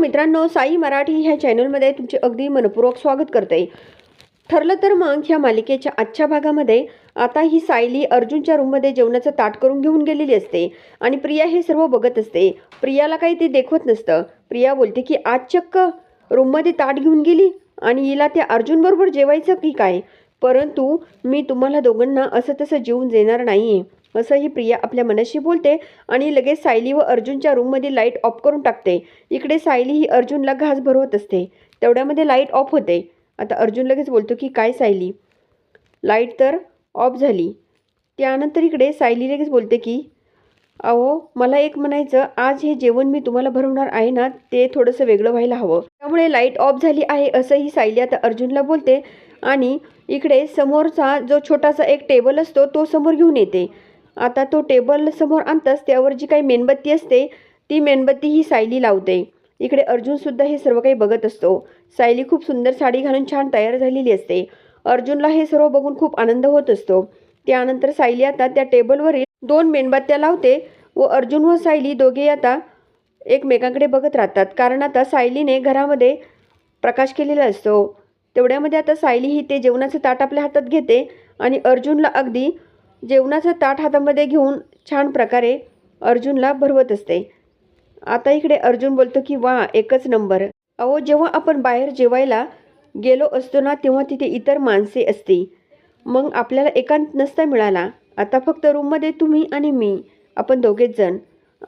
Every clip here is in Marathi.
मित्रांनो साई मराठी ह्या चॅनलमध्ये तुमचे अगदी मनपूर्वक स्वागत करते. ठरलं तर मग ह्या मालिकेच्या आजच्या भागामध्ये आता ही सायली अर्जुनच्या रूममध्ये जेवणाचं ताट करून घेऊन गेलेली असते आणि प्रिया हे सर्व बघत असते. प्रियाला काही ते देखवत नसतं. प्रिया बोलते की आज चक्क रूममध्ये ताट घेऊन गेली आणि हिला त्या अर्जुनबरोबर जेवायचं की काय? परंतु मी तुम्हाला दोघांना असं तसं जेवून देणार नाही आहे असंही प्रिया आपल्या मनाशी बोलते आणि लगेच सायली व अर्जुनच्या रूममध्ये लाइट ऑफ करून टाकते. इकडे सायली ही अर्जुनला घास भरवत असते. तेवढ्यामध्ये लाइट ऑफ होते. आता अर्जुन लगेच बोलतो की काय सायली? लाइट तर ऑफ झाली. त्यानंतर इकडे सायली लगेच बोलते की अहो मला एक म्हणायचं आज हे जेवण मी तुम्हाला भरवणार आहे ना ते थोडंसं वेगळं व्हायला हवं. त्यामुळे लाइट ऑफ झाली आहे असंही सायली आता अर्जुनला बोलते आणि इकडे समोरचा जो छोटासा एक टेबल असतो तो समोर घेऊन येते. आता तो टेबल समोर आणताच त्यावर जी काही मेणबत्ती असते ती मेणबत्ती ही सायली लावते. इकडे अर्जुनसुद्धा हे सर्व काही बघत असतो. सायली खूप सुंदर साडी घालून छान तयार झालेली असते. अर्जुनला हे सर्व बघून खूप आनंद होत असतो. त्यानंतर सायली आता त्या टेबलवरील दोन मेणबत्त्या लावते व अर्जुन व सायली दोघे आता एकमेकांकडे बघत राहतात. कारण आता सायलीने घरामध्ये प्रकाश केलेला असतो. तेवढ्यामध्ये आता सायली ही ते जेवणाचं ताट आपल्या हातात घेते आणि अर्जुनला अगदी जेवणाचं ताट हातामध्ये घेऊन छान प्रकारे अर्जुनला भरवत असते. आता इकडे अर्जुन बोलतो की वा एकच नंबर. अहो जेव्हा आपण बाहेर जेवायला गेलो असतो ना तेव्हा तिथे इतर माणसे असती. मग आपल्याला एकांत नसता मिळाला. आता फक्त रूममध्ये तुम्ही आणि मी आपण दोघेच जण.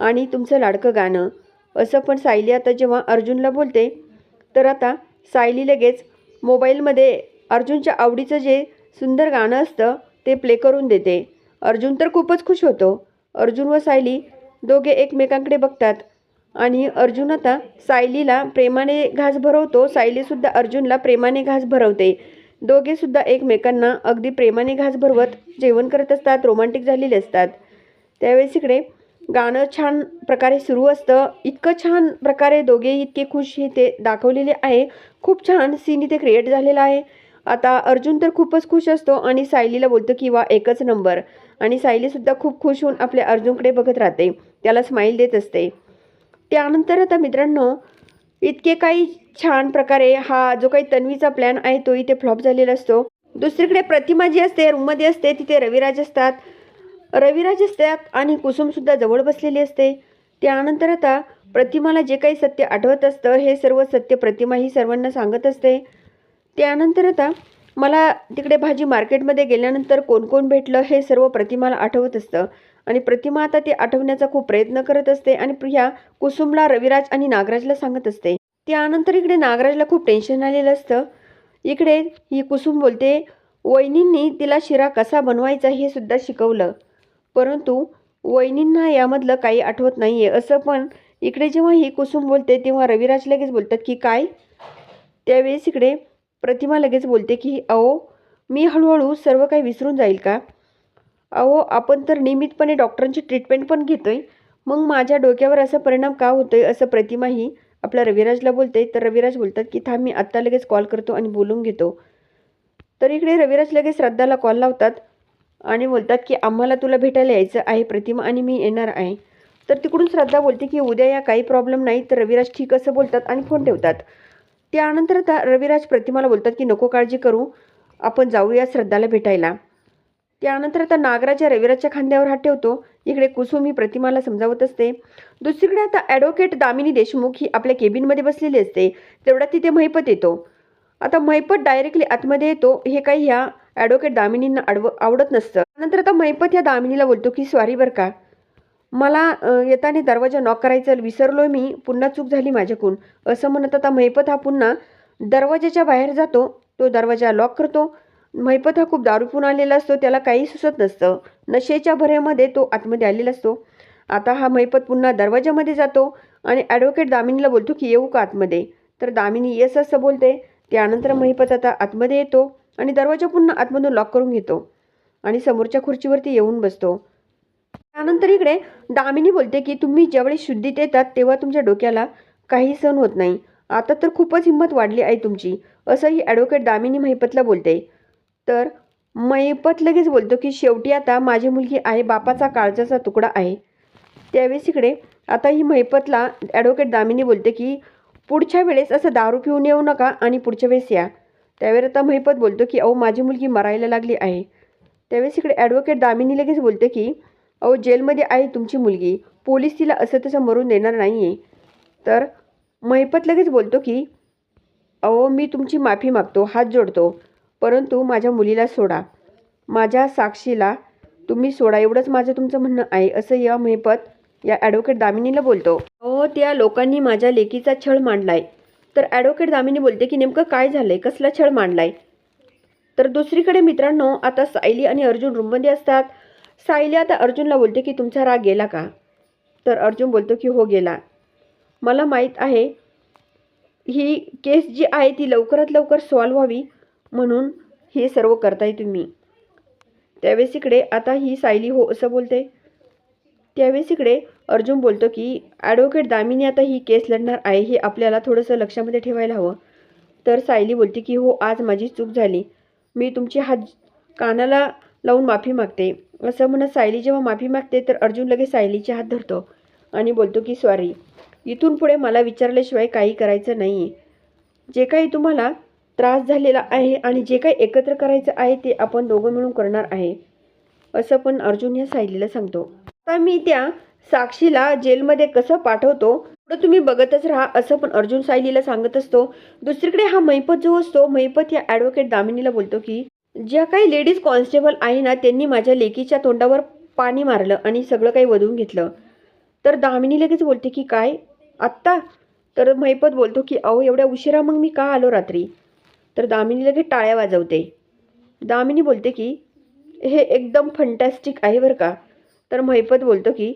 आणि तुमचं लाडकं गाणं. असं पण सायली आता जेव्हा अर्जुनला बोलते तर आता सायली लगेच मोबाईलमध्ये अर्जुनच्या आवडीचं जे सुंदर गाणं असतं ते प्ले करून देते. अर्जुन तर खूपच खुश होतो. अर्जुन व सायली दोघे एकमेकांकडे बघतात. आणि अर्जुन आता सायलीला प्रेमाने घास भरवतो. सायलीसुद्धा अर्जुनला प्रेमाने घास भरवते. दोघेसुद्धा एकमेकांना अगदी प्रेमाने घास भरवत जेवण करत असतात रोमांटिक झालेले असतात. त्यावेळेस इकडे गाणं छान प्रकारे सुरू असतं. इतकं छान प्रकारे दोघे इतके खुश हे ते दाखवलेले आहे. खूप छान सीन इथे क्रिएट झालेला आहे. आता अर्जुन तर खूपच खुश असतो आणि सायलीला बोलतो की वा एकच नंबर. आणि सायलीसुद्धा खूप खुश होऊन आपल्या अर्जुनकडे बघत राहते. त्याला स्माईल देत असते. त्यानंतर आता मित्रांनो इतके काही छान प्रकारे हा जो काही तन्वीचा प्लॅन आहे तो इथे फ्लॉप झालेला असतो. दुसरीकडे प्रतिमा जी असते रूममध्ये असते तिथे रविराज असतात. रविराज असतात आणि कुसुमसुद्धा जवळ बसलेली असते. त्यानंतर आता प्रतिमाला जे काही सत्य आठवत असतं हे सर्व सत्य प्रतिमा ही सर्वांना सांगत असते. त्यानंतर आता मला तिकडे भाजी मार्केटमध्ये गेल्यानंतर कोण कोण भेटलं हे सर्व प्रतिमाला आठवत असतं. आणि प्रतिमा आता ते आठवण्याचा खूप प्रयत्न करत असते आणि ह्या कुसुमला रविराज आणि नागराजला सांगत असते. त्यानंतर इकडे नागराजला खूप टेन्शन आलेलं असतं. इकडे ही कुसुम बोलते वहिनींनी तिला शिरा कसा बनवायचा हे सुद्धा शिकवलं. परंतु वहिनींना यामधलं काही आठवत नाही आहे असं पण इकडे जेव्हा ही कुसुम बोलते तेव्हा रविराज लगेच बोलतात की काय? त्यावेळेस इकडे प्रतिमा लगेच बोलते की अहो मी हळूहळू सर्व काही विसरून जाईल का? अहो आपण तर नियमितपणे डॉक्टरांची ट्रीटमेंट पण घेतोय. मग माझ्या डोक्यावर असा परिणाम का होतोय? असं प्रतिमाही आपल्या रविराजला बोलते. तर रविराज बोलतात की थांब मी आत्ता लगेच कॉल करतो आणि बोलून घेतो. तर इकडे रविराज लगेच श्रद्धाला कॉल लावतात आणि बोलतात की आम्हाला तुला भेटायला यायचं आहे प्रतिमा आणि मी येणार आहे. तर तिकडून श्रद्धा बोलते की उद्या या काही प्रॉब्लेम नाही. तर रविराज ठीक असं बोलतात आणि फोन ठेवतात. त्यानंतर आता रविराज प्रतिमाला बोलतात की नको काळजी करू आपण जाऊया श्रद्धाला भेटायला. त्यानंतर आता नागराच्या रविराजच्या खांद्यावर हात ठेवतो. इकडे कुसुम ही प्रतिमाला समजावत असते. दुसरीकडे आता ॲडव्होकेट दामिनी देशमुख ही आपल्या केबिनमध्ये बसलेली असते. तेवढ्यात तिथे महिपत येतो. आता महिपत डायरेक्टली आतमध्ये येतो. हे काही ह्या ॲडव्होकेट दामिनींना आडव आवडत नसतं. नंतर आता महिपत ह्या दामिनीला बोलतो की स्वारी बरं का मला येताना दरवाजा नॉक करायचं विसरलोय मी पुन्हा चूक झाली माझ्याकडून. असं म्हणत आता महिपत हा पुन्हा दरवाजाच्या बाहेर जातो तो दरवाजा लॉक करतो. महिपत हा खूप दारूपून आलेला असतो त्याला काही सुचत नसतं. नशेच्या भऱ्यामध्ये तो आतमध्ये आलेला असतो. आता हा महिपत पुन्हा दरवाजामध्ये जातो आणि ॲडव्होकेट दामिनीला बोलतो की येऊ का आतमध्ये? तर दामिनी येस असं बोलते. त्यानंतर महिपत आता आतमध्ये येतो आणि दरवाजा पुन्हा आतमधून लॉक करून घेतो आणि समोरच्या खुर्चीवरती येऊन बसतो. त्यानंतर इकडे दामिनी बोलते की तुम्ही ज्यावेळी शुद्धीत येतात तेव्हा तुमच्या डोक्याला काही सण होत नाही. आता तर खूपच हिंमत वाढली आहे तुमची असंही ॲडव्होकेट दामिनी महिपतला बोलते. तर महिपत लगेच बोलतो की शेवटी आता माझी मुलगी आहे बापाचा काळजाचा तुकडा आहे. त्यावेळेस इकडे आता ही महिपतला ॲडव्होकेट दामिनी बोलते की पुढच्या वेळेस असं दारू पिऊन येऊ नका आणि पुढच्या वेळेस या. त्यावेळेस आता महिपत बोलतो की अहो माझी मुलगी मरायला लागली आहे. त्यावेळेस इकडे ॲडव्होकेट दामिनी लगेच बोलते की अहो जेलमध्ये आहे तुमची मुलगी. पोलीस तिला असं तसं मरून देणार नाही आहे तर महिपत लगेच बोलतो की अहो मी तुमची माफी मागतो हात जोडतो. परंतु माझ्या मुलीला सोडा. माझ्या साक्षीला तुम्ही सोडा. एवढंच माझं तुमचं म्हणणं आहे असं या महिपत या ॲडव्होकेट दामिनीला बोलतो. अहो त्या लोकांनी माझ्या लेकीचा छळ मांडलाय. तर ॲडव्होकेट दामिनी बोलते की नेमकं काय झालंय? कसला छळ मांडलाय? तर दुसरीकडे मित्रांनो आता सायली आणि अर्जुन रूममध्ये असतात. सायली आता अर्जुनला बोलते की तुमचा राग गेला का? तर अर्जुन बोलतो की हो गेला. मला माहीत आहे ही केस जी आहे ती लवकरात लवकर सॉल्व्ह व्हावी म्हणून हे सर्व करताय तुम्ही. त्यावेळेस इकडे आता ही सायली हो असं बोलते. त्यावेळेस इकडे अर्जुन बोलतो की ॲडव्होकेट दामिनी आता ही केस लढणार आहे हे आपल्याला थोडंसं लक्षामध्ये ठेवायला हवं. तर सायली बोलते की हो आज माझी चूक झाली. मी तुमची हात कानाला लावून माफी मागते. असं म्हणत सायली जेव्हा माफी मागते तर अर्जुन लगेच सायलीचे हात धरतो आणि बोलतो की सॉरी इथून पुढे मला विचारल्याशिवाय काही करायचं नाही आहे जे काही तुम्हाला त्रास झालेला आहे आणि जे काही एकत्र करायचं आहे ते आपण दोघं मिळून करणार आहे. असं पण अर्जुन या सायलीला सांगतो. आता मी त्या साक्षीला जेलमध्ये कसं पाठवतो पुढं तुम्ही बघतच राहा असं पण अर्जुन सायलीला सांगत असतो. दुसरीकडे हा मैपत जो असतो मैपत या ॲडव्होकेट दामिनीला बोलतो की ज्या काही लेडीज कॉन्स्टेबल आहे ना त्यांनी माझ्या लेकीच्या तोंडावर पाणी मारलं आणि सगळं काही वधून घेतलं. तर दामिनी लगेच बोलते की काय? आत्ता? तर महिपत बोलतो की अहो एवढ्या उशिरा मग मी का आलो रात्री? तर दामिनी लगेच टाळ्या वाजवते. दामिनी बोलते की हे एकदम फंटॅस्टिक आहे बरं का. तर महिपत बोलतो की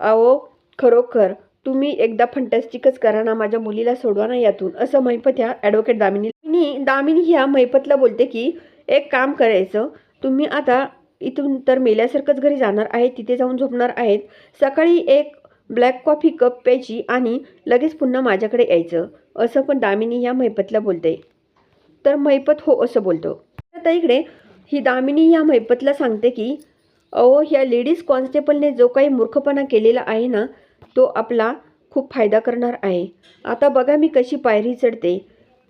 अहो खरोखर तुम्ही एकदा फंटॅस्टिकच करा ना माझ्या मुलीला सोडवा ना यातून. असं महिपत ह्या ॲडव्होकेट दामिनी दामिनी दामिनी ह्या महिपतला बोलते की एक काम करायचं. तुम्ही आता इथून तर मेल्यासारखंच घरी जाणार आहे तिथे जाऊन झोपणार आहेत. सकाळी एक ब्लॅक कॉफी कप प्यायची आणि लगेच पुन्हा माझ्याकडे यायचं. असं पण दामिनी ह्या महिपतला बोलते. तर महिपत हो असं बोलतो. आता इकडे ही दामिनी ह्या महिपतला सांगते की अहो ह्या लेडीज कॉन्स्टेबलने जो काही मूर्खपणा केलेला आहे ना तो आपला खूप फायदा करणार आहे. आता बघा मी कशी पायरी चढते.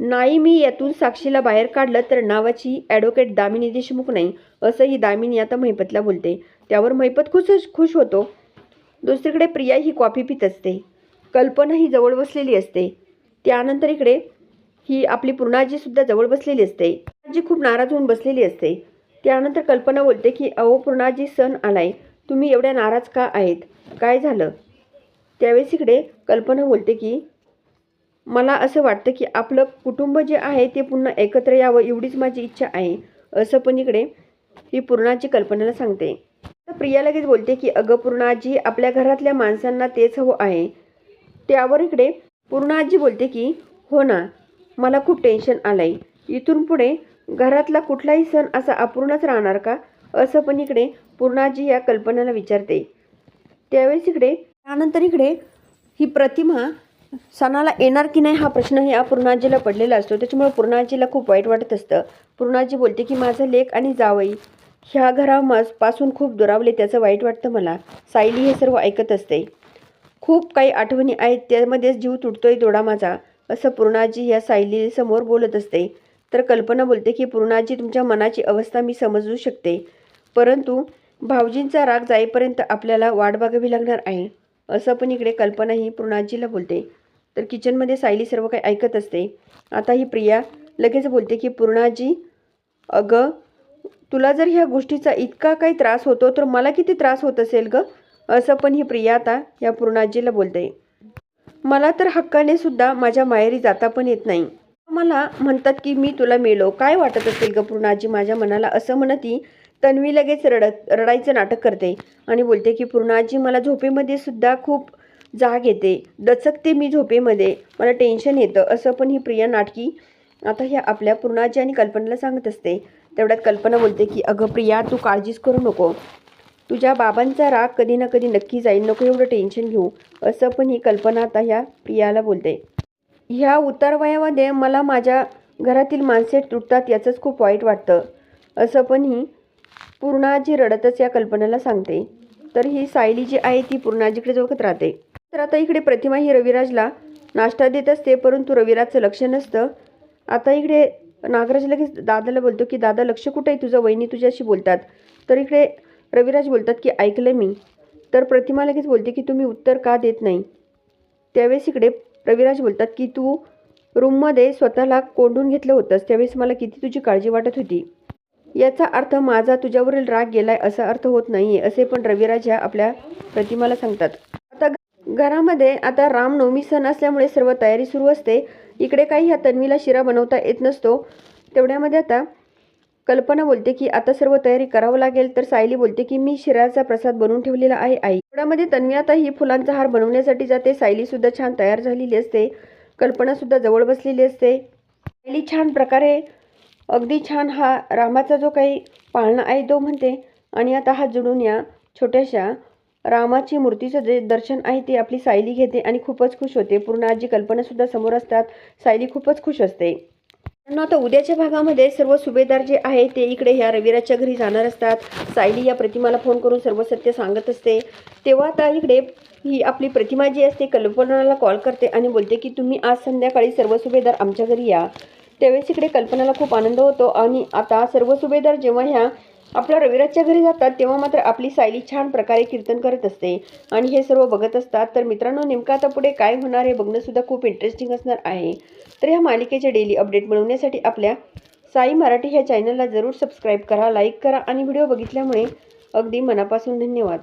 नाही मी यातून साक्षीला बाहेर काढलं तर नावाची ॲडव्होकेट दामिनी देशमुख नाही असं ही दामिनी आता महिपतला बोलते. त्यावर महिपत खुश खुश होतो. दुसरीकडे प्रिया ही कॉफी पित असते. कल्पना ही जवळ बसलेली असते. त्यानंतर इकडे ही आपली पूर्णाजीसुद्धा जवळ बसलेली असते. आजी खूप नाराज होऊन बसलेली असते. त्यानंतर कल्पना बोलते की अहो पूर्णाजी सण आलाय. तुम्ही एवढ्या नाराज का आहेत? काय झालं? त्यावेळेस इकडे कल्पना बोलते की मला असं वाटतं की आपलं कुटुंब जे आहे ते पुन्हा एकत्र यावं एवढीच माझी इच्छा आहे असं पण इकडे ही पूर्णाची कल्पनेला सांगते. तर प्रिया लगेच बोलते की अगं पूर्णाजी आपल्या घरातल्या माणसांना तेच हवं आहे. त्यावर इकडे पूर्णाजी बोलते की हो ना मला खूप टेन्शन आलं आहे इथून पुढे घरातला कुठलाही सण असा अपूर्णच राहणार का? असं पण इकडे पूर्णाजी या कल्पनेला विचारते. त्यावेळेस इकडे त्यानंतर इकडे ही प्रतिमा सणाला येणार की नाही हा प्रश्न ह्या पूर्णाजीला पडलेला असतो. त्याच्यामुळे पूर्णाजीला खूप वाईट वाटत असतं. पूर्णाजी बोलते की माझं लेख आणि जावई ह्या घरापासून खूप दुरावले त्याचं वाईट वाटतं मला. सायली हे सर्व ऐकत असते. खूप काही आठवणी आहेत त्यामध्येच जीव तुटतोय दोडा माझा असं पूर्णाजी ह्या सायलीसमोर बोलत असते. तर कल्पना बोलते की पूर्णाजी तुमच्या मनाची अवस्था मी समजू शकते. परंतु भाऊजींचा राग जाईपर्यंत आपल्याला वाट बघावी लागणार आहे. असं पण इकडे कल्पना ही पूर्णाजीला बोलते. तर किचनमध्ये सायली सर्व काही ऐकत असते. आता ही प्रिया लगेच बोलते की पूर्णाजी अगं तुला जर ह्या गोष्टीचा इतका काही त्रास होतो तर मला किती त्रास होत असेल ग? असं पण ही प्रिया आता या पूर्णाजीला बोलते. मला तर हक्काने सुद्धा माझ्या माहेरी जाता पण येत नाही. मला म्हणतात की मी तुला मेलो. काय वाटत असेल ग पूर्णाजी माझ्या मनाला? असं म्हणती तन्वी लगेच रडत रडायचं नाटक करते आणि बोलते की पूर्णाजी मला झोपेमध्ये सुद्धा खूप जाग येते. दचकते मी झोपेमध्ये. मला टेन्शन येतं. असं पण ही प्रिया नाटकी आता ह्या आपल्या पूर्णाजी आणि कल्पनेला सांगत असते. तेवढ्यात कल्पना बोलते की अगं प्रिया तू काळजीच करू नको. तुझ्या बाबांचा राग कधी ना कधी नक्की जाईल. नको एवढं टेन्शन घेऊ. असं पण ही कल्पना आता ह्या प्रियाला बोलते. ह्या उतारवयामध्ये मला माझ्या घरातील माणसे तुटतात याचंच खूप वाईट वाटतं. असं पण ही पूर्णाजी रडतच या कल्पनेला सांगते. तर ही सायली जी आहे ती पूर्णाजीकडे बघत राहते. तर आता इकडे प्रतिमा ही रविराजला नाश्ता देत असते परंतु रविराजचं लक्ष नसतं. आता इकडे नागराज लगेच दादाला बोलतो की दादा लक्ष कुठं आहे तुझं? वहिनी तुझ्याशी बोलतात. तर इकडे रविराज बोलतात की ऐकलं मी. तर प्रतिमा लगेच बोलते की तुम्ही उत्तर का देत नाही? त्यावेळेस इकडे रविराज बोलतात की तू रूममध्ये स्वतःला कोंडून घेतलं होतंस. त्यावेळेस मला किती तुझी काळजी वाटत होती. याचा अर्थ माझा तुझ्यावरील राग गेलाय असा अर्थ होत नाहीये असे पण रविराज ह्या आपल्या प्रतिमाला सांगतात. घरामध्ये आता रामनवमी सण असल्यामुळे सर्व तयारी सुरू असते. इकडे काही ह्या तन्वीला शिरा बनवता येत नसतो. तेवढ्यामध्ये आता कल्पना बोलते की आता सर्व तयारी करावं लागेल. तर सायली बोलते की मी शिराचा प्रसाद बनवून ठेवलेला आहे आई. तेवढ्यामध्ये तन्वी आता ही फुलांचा हार बनवण्यासाठी जाते. सायलीसुद्धा छान तयार झालेली असते. कल्पनासुद्धा जवळ बसलेली असते. सायली छान प्रकारे अगदी छान हा रामाचा जो काही पाळणा आहे तो म्हणते. आणि आता हात जोडून या छोट्याशा रामाची मूर्तीचं जे दर्शन आहे ते आपली सायली घेते आणि खूपच खुश होते. पूर्ण आजी कल्पनासुद्धा समोर असतात. सायली खूपच खुश असते. आता उद्याच्या भागामध्ये सर्व सुभेदार जे आहे ते इकडे ह्या रविराजच्या घरी जाणार असतात. सायली या प्रतिमाला फोन करून सर्व सत्य सांगत असते. तेव्हा आता इकडे ही आपली प्रतिमा जी असते कल्पनाला कॉल करते आणि बोलते की तुम्ही आज संध्याकाळी सर्व सुभेदार आमच्या घरी या. त्यावेळेस इकडे कल्पनाला खूप आनंद होतो आणि आता सर्व सुभेदार जेव्हा ह्या आपल्या रविराजच्या घरी जातात तेव्हा मात्र आपली सायली छान प्रकारे कीर्तन करत असते. आणि हे सर्व बघत असतात तर मित्रांनो नेमकं आता पुढे काय होणार हे बघणंसुद्धा खूप इंटरेस्टिंग असणार आहे. तर ह्या मालिकेचे डेली अपडेट मिळवण्यासाठी आपल्या साई मराठी ह्या चॅनलला जरूर सबस्क्राईब करा लाईक करा आणि व्हिडिओ बघितल्यामुळे अगदी मनापासून धन्यवाद.